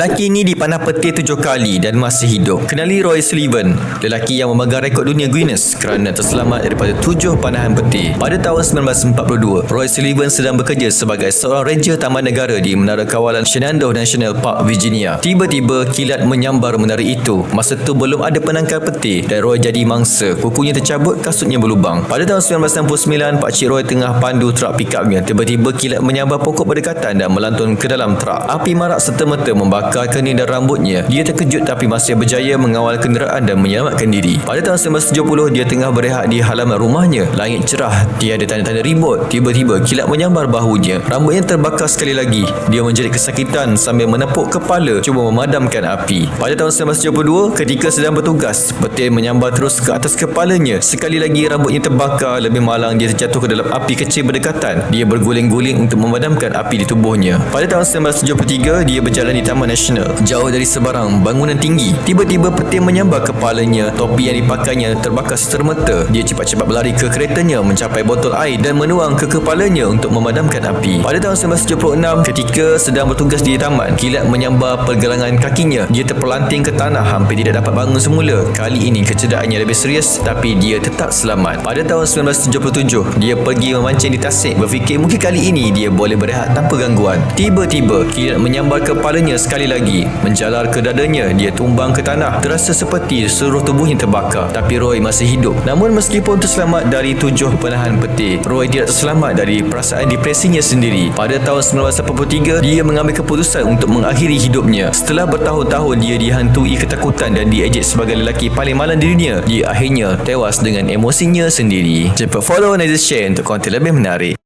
Lelaki ini dipanah peti tujuh kali dan masih hidup. Kenali Roy Sullivan, lelaki yang memegang rekod dunia Guinness kerana terselamat daripada tujuh panahan peti. Pada tahun 1942, Roy Sullivan sedang bekerja sebagai seorang ranger taman negara di Menara Kawalan Shenandoah National Park, Virginia. Tiba-tiba kilat menyambar menara itu. Masa itu belum ada penangkal peti dan Roy jadi mangsa. Kukunya tercabut, kasutnya berlubang. Pada tahun 1969, Pak Cik Roy tengah pandu truk pickupnya. Tiba-tiba kilat menyambar pokok berdekatan dan melantun ke dalam truk. Api marak serta-merta membakar membakar kening dan rambutnya. Dia terkejut tapi masih berjaya mengawal kenderaan dan menyelamatkan diri. Pada tahun 1970, dia tengah berehat di halaman rumahnya. Langit cerah, dia ada tanda-tanda ribut. Tiba-tiba kilat menyambar bahunya. Rambutnya terbakar sekali lagi. Dia menjerit kesakitan sambil menepuk kepala cuba memadamkan api. Pada tahun 1972, ketika sedang bertugas, petir menyambar terus ke atas kepalanya. Sekali lagi rambutnya terbakar, lebih malang dia terjatuh ke dalam api kecil berdekatan. Dia berguling-guling untuk memadamkan api di tubuhnya. Pada tahun 1973, dia berjalan di Taman Nasional jauh dari sebarang bangunan tinggi. Tiba-tiba petir menyambar kepalanya, topi yang dipakainya terbakar serta-merta. Dia cepat-cepat berlari ke keretanya mencapai botol air dan menuang ke kepalanya untuk memadamkan api. Pada tahun 1976, ketika sedang bertugas di taman, kilat menyambar pergelangan kakinya. Dia terpelanting ke tanah hampir tidak dapat bangun semula. Kali ini kecederaan lebih serius tapi dia tetap selamat. Pada tahun 1977, dia pergi memancing di Tasik berfikir mungkin kali ini dia boleh berehat tanpa gangguan. Tiba-tiba kilat menyambar kepalanya sekali lagi menjalar ke dadanya dia tumbang ke tanah. Terasa seperti seluruh tubuhnya terbakar. Tapi Roy masih hidup. Namun meskipun terselamat dari tujuh penahan peti Roy tidak terselamat dari perasaan depresinya sendiri. Pada tahun 1983 dia mengambil keputusan untuk mengakhiri hidupnya. Setelah bertahun-tahun dia dihantui ketakutan dan diejek sebagai lelaki paling malang di dunia. Dia akhirnya tewas dengan emosinya sendiri. Cepat follow dan share untuk konten lebih menarik